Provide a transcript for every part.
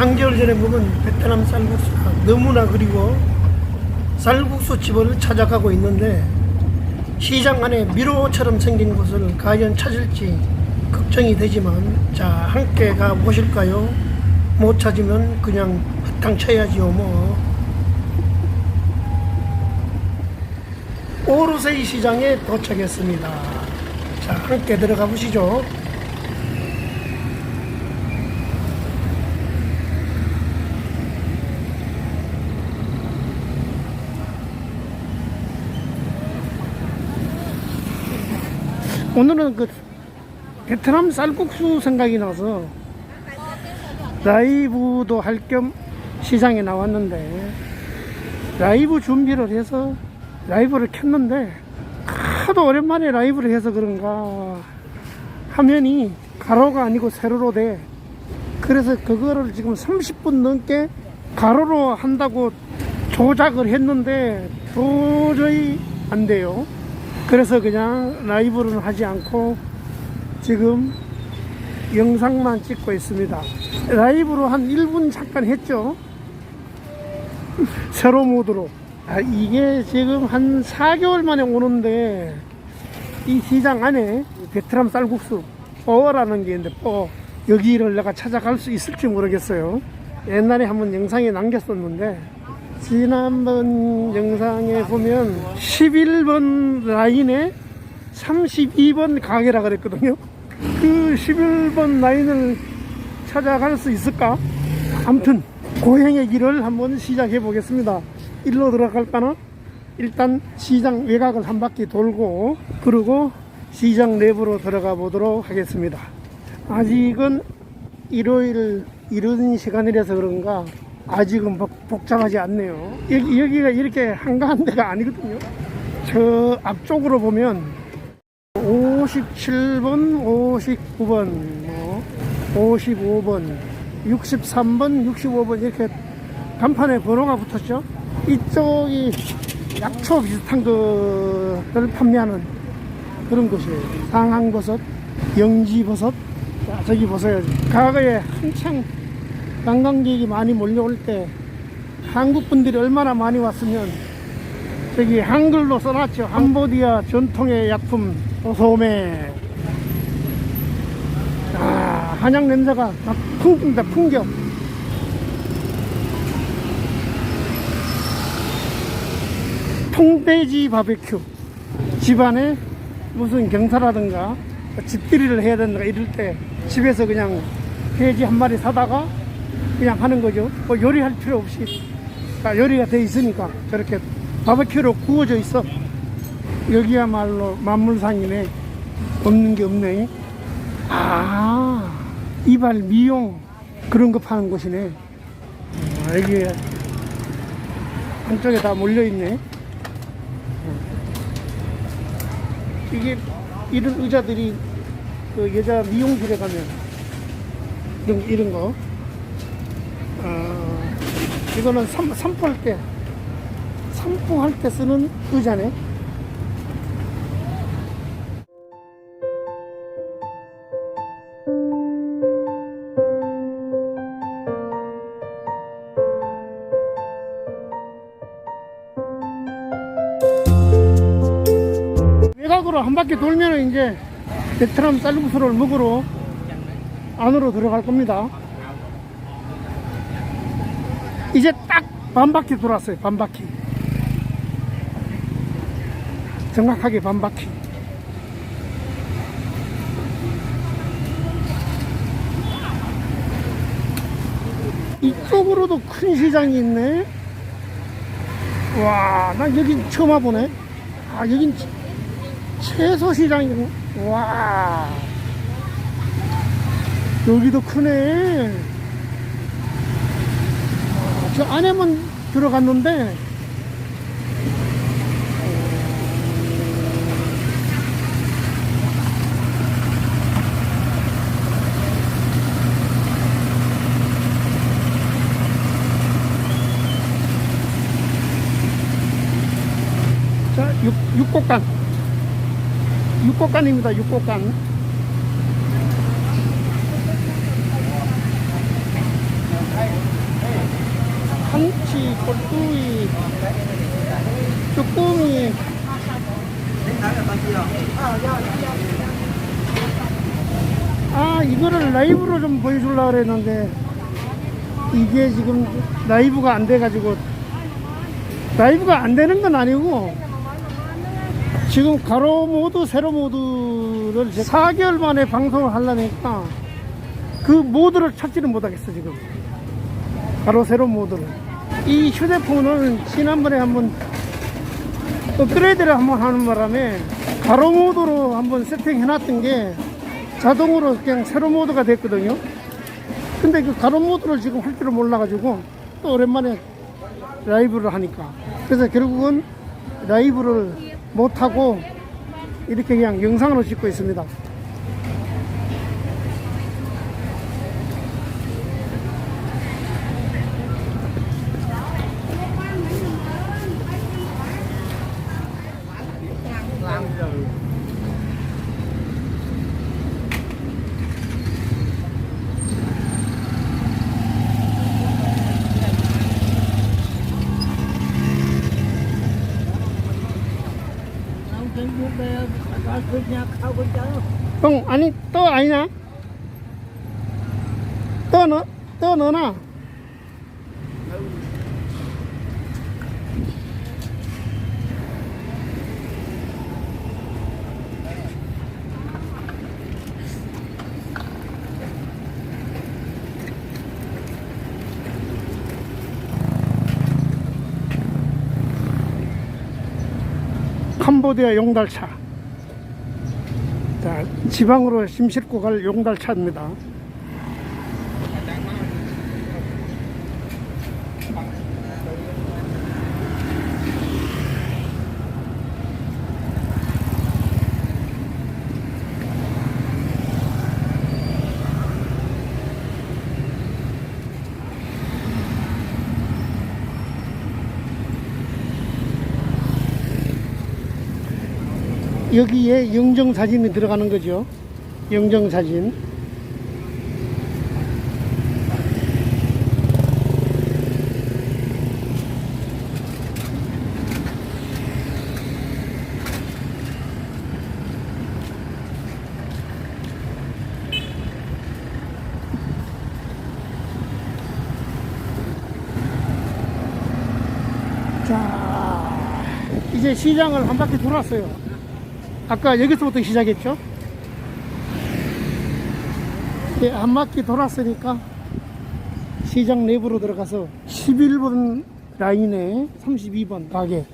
3개월 전에 먹은 베트남 쌀국수가 너무나 그리고 쌀국수 집을 찾아가고 있는데 시장 안에 미로처럼 생긴 곳을 과연 찾을지 걱정이 되지만 자 함께 가 보실까요? 못 찾으면 그냥 바탕 쳐야지요 뭐. 오르세이 시장에 도착했습니다. 자 함께 들어가 보시죠. 오늘은 그 베트남 쌀국수 생각이 나서 라이브도 할 겸 시장에 나왔는데 라이브 준비를 해서 라이브를 켰는데 하도 오랜만에 라이브를 해서 그런가 화면이 가로가 아니고 세로로 돼. 그래서 그거를 지금 30분 넘게 가로로 한다고 조작을 했는데 도저히 안 돼요 그래서 그냥 라이브는 하지 않고 지금 영상만 찍고 있습니다. 라이브로 한 1분 잠깐 했죠. 세로 모드로. 아, 이게 지금 한 4개월 만에 오는데 이 시장 안에 베트남 쌀국수 뻐라는 게 있는데 뻐 여기를 내가 찾아갈 수 있을지 모르겠어요. 옛날에 한번 영상에 남겼었는데 지난번 영상에 보면 11번 라인에 32번 가게라 그랬거든요. 그 11번 라인을 찾아갈 수 있을까? 아무튼 고행의 길을 한번 시작해 보겠습니다. 일로 들어갈까나? 일단 시장 외곽을 한 바퀴 돌고 그리고 시장 내부로 들어가 보도록 하겠습니다. 아직은 일요일 이른 시간이라서 그런가 아직은 복- 복잡하지 않네요. 여기, 여기가 이렇게 한가한 데가 아니거든요. 저 앞쪽으로 보면 57번, 59번, 뭐 55번, 63번, 65번 이렇게 간판에 번호가 붙었죠. 이쪽이 약초 비슷한 것을 판매하는 그런 곳이에요. 상황버섯, 영지버섯. 자, 저기 보세요. 과거에 한창 관광객이 많이 몰려올 때 한국 분들이 얼마나 많이 왔으면 저기 한글로 써놨죠. cam보디아 전통의 약품 소매. 아, 한약 냄새가 막 풍깁니다. 풍겨. 통돼지 바베큐. 집안에 무슨 경사라든가 집들이를 해야 된다 이럴 때 집에서 그냥 돼지 한 마리 사다가 그냥 하는 거죠. 뭐 요리할 필요 없이 다 요리가 돼 있으니까 저렇게 바베큐로 구워져 있어. 여기야말로 만물상이네. 없는 게 없네. 아, 이발 미용 그런 거 파는 곳이네. 아, 여기 한쪽에 다 몰려 있네. 이게 이런 의자들이 그 여자 미용실에 가면 이런, 이런 거. 어, 이거는 산, 산포할 때, 산포할 때 쓰는 의자네. 외곽으로 한 바퀴 돌면 이제 베트남 쌀국수를 먹으러 안으로 들어갈 겁니다. 이제 딱 반 바퀴 돌았어요. 반 바퀴. 정확하게 반 바퀴. 이쪽으로도 큰 시장이 있네. 와, 나 여긴 처음 와보네. 아, 여긴 채소 시장이고. 와. 여기도 크네. 저 안에만 들어갔는데. 자 육, 육곡간. 육곡간입니다 육곡간 꼴뚜이, 쭈꾸미. 아, 이거를 라이브로 좀 보여주려고 그랬는데, 이게 지금 라이브가 안 돼가지고, 라이브가 안 되는 건 아니고, 지금 가로 모드, 세로 모드를 4개월 만에 방송을 하려니까, 그 모드를 찾지는 못하겠어, 지금. 가로, 세로 모드를. 이 휴대폰을 지난번에 한번 업그레이드를 한번 하는 바람에 가로 모드로 한번 세팅해 놨던 게 자동으로 그냥 세로 모드가 됐거든요. 근데 그 가로 모드를 지금 할 줄을 몰라 가지고 또 오랜만에 라이브를 하니까. 그래서 결국은 라이브를 못하고 이렇게 그냥 영상으로 찍고 있습니다. Khao con cháu. 형 아니 또 아니냐? 또 넣어? 또 넣어놔 캄보디아 용달차 자, 지방으로 심 싣고 갈 용달차입니다. 여기에 영정 사진이 들어가는 거죠. 영정 사진. 자, 이제 시장을 한 바퀴 돌았어요. 아까 여기서부터 시작했죠? 예, 한 바퀴 돌았으니까 시장 내부로 들어가서 11번 라인에 32번 가게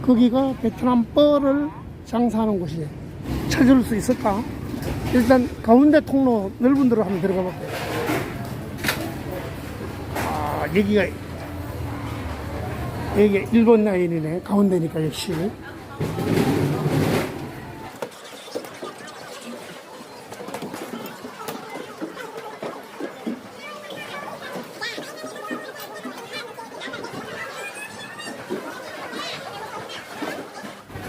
거기가 베트남 뻘을 장사하는 곳이에요 찾을 수 있을까? 일단 가운데 통로 넓은 데로 한번 들어가 볼게요 아 여기가 여기가 1번 라인이네 가운데니까 역시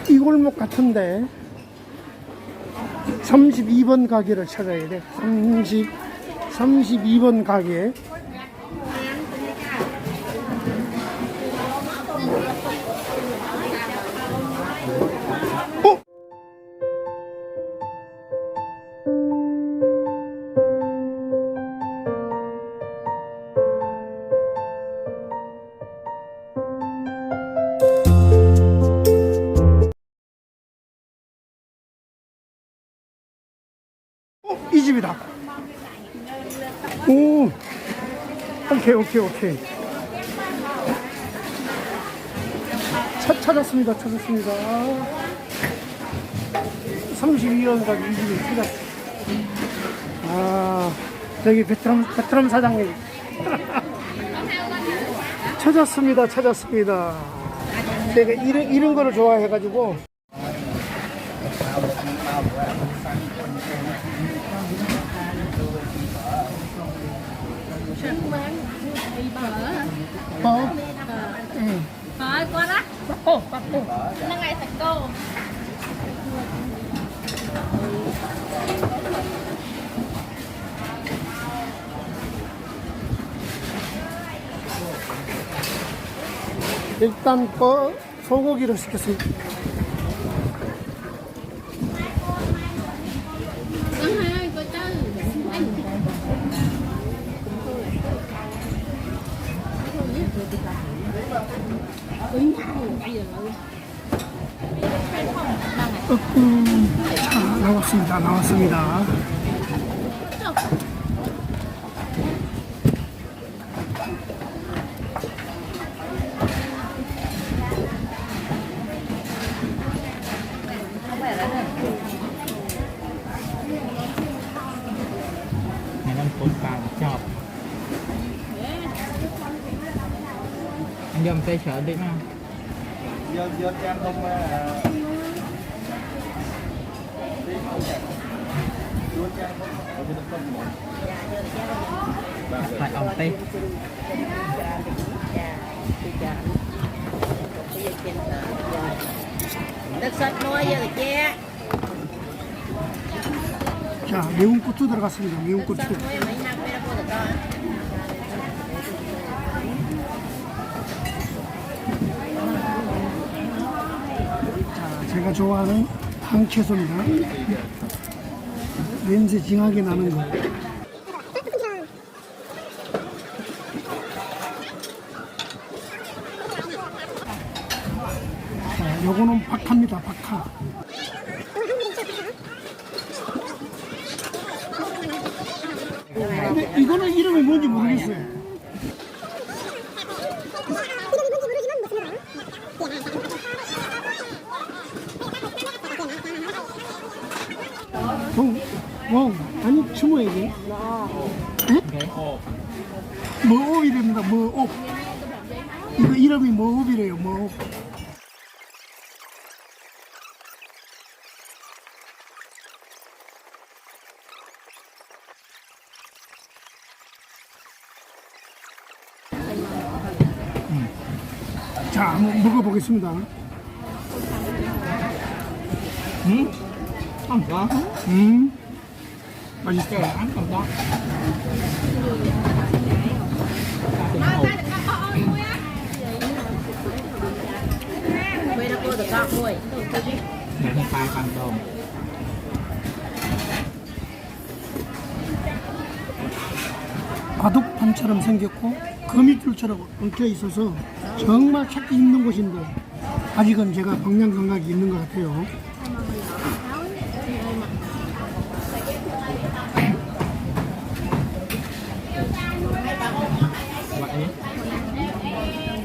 이 골목 같은데 32번 가게를 찾아야 돼. 30 32번 가게. 오케이, 오케이. 찾, 찾았습니다, 찾았습니다. 32원 가게 이 집을 찾았어. 아, 저기 베트남, 베트남 사장님. 찾았습니다, 찾았습니다. 제가 이런, 이런 거를 좋아해가지고. 어, 깎고. Nó ngay thật cô. 일단 뭐 소고기를 시켰습니다. 음, 자, 나왔습니다. 나왔습니다. Anh dòm tay sợ đi mà Dơ dơ cho em không à, Phải ông tay Đất sạch nuôi giờ là che 자, 매운 고추 들어갔습니다. 매운 고추. 제가 좋아하는 황채소입니다. 냄새 징하게 나는 거. 자, 요거는 박하입니다. 박하. 근데 이거는 이름이 뭔지 모르겠어요. 어, 와, 추모 이게? Okay 머옵이랍니다. 머옵. 이거 이름이 머옵이래요. 머옵. 자, 한번 먹어보겠습니다. Có 음, 맛있어. Là tay bằng đồn 바둑판처럼 생겼고 거미줄처럼 엉켜 있어서 정말 찾기 힘든 곳인데 아직은 제가 방향 감각이 있는 것 같아요.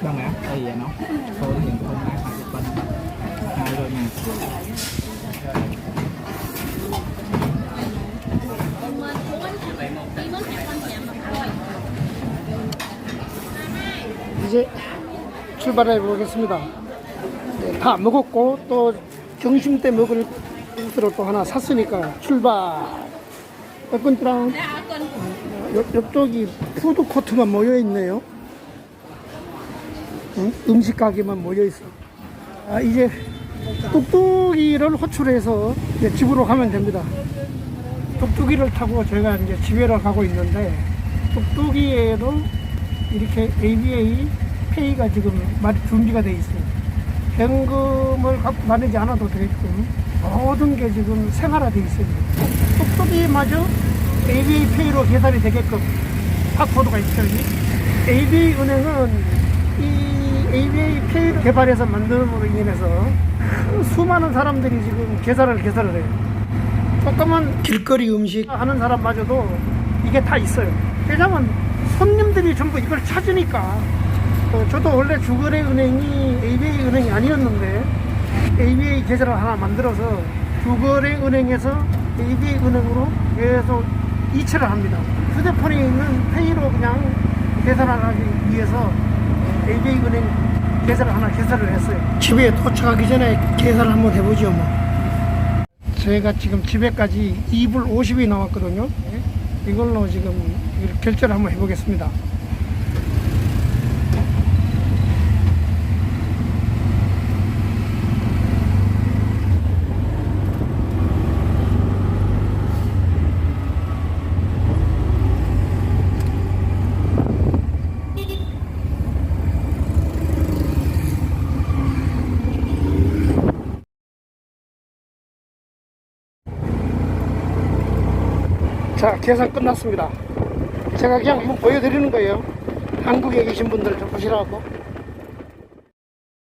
Vậy Đây vậy nó Thôi hiện không ai phải chụp bên Hai rồi nè 이제 출발해 보겠습니다. 네, 다 먹었고 또 점심 때 먹을 것으로 또 하나 샀으니까 출발. 여건랑 옆, 옆쪽이 푸드 코트만 모여 있네요. 응? 음식 가게만 모여 있어. 아 이제 뚝뚝이를 호출해서 이제 집으로 가면 됩니다. 뚝뚝이를 타고 제가 이제 집에를 가고 있는데 뚝뚝이에도 이렇게 ABA 페이가 지금 준비가 되어 있어요. 현금을 갖고 다니지 않아도 되게끔 모든 게 지금 생활화되어 있습니다. 뚝뚝이마저 ABA 페이로 계산이 되게끔 확보도가 있죠. ABA 은행은 이 ABA 페이를 개발해서 만듦으로 인해서 수많은 사람들이 지금 계산을 계산을 해요. 조그만 길거리 음식 하는 사람마저도 이게 다 있어요. 왜냐면 손님들이 전부 이걸 찾으니까 어, 저도 원래 주거래 은행이 ABA 은행이 아니었는데 ABA 계좌를 하나 만들어서 주거래 은행에서 ABA 은행으로 계속 이체를 합니다. 휴대폰에 있는 페이로 그냥 계산을 하기 위해서 ABA 은행 계좌를 하나 개설을 했어요. 집에 도착하기 전에 계산을 한번 해보죠 뭐. 제가 지금 집에까지 2불 50이 나왔거든요. 이걸로 지금 결제를 한번 해보겠습니다. 자, 계산 끝났습니다. 제가 그냥 한번 보여드리는 거예요. 한국에 계신 분들 좀 보시라고.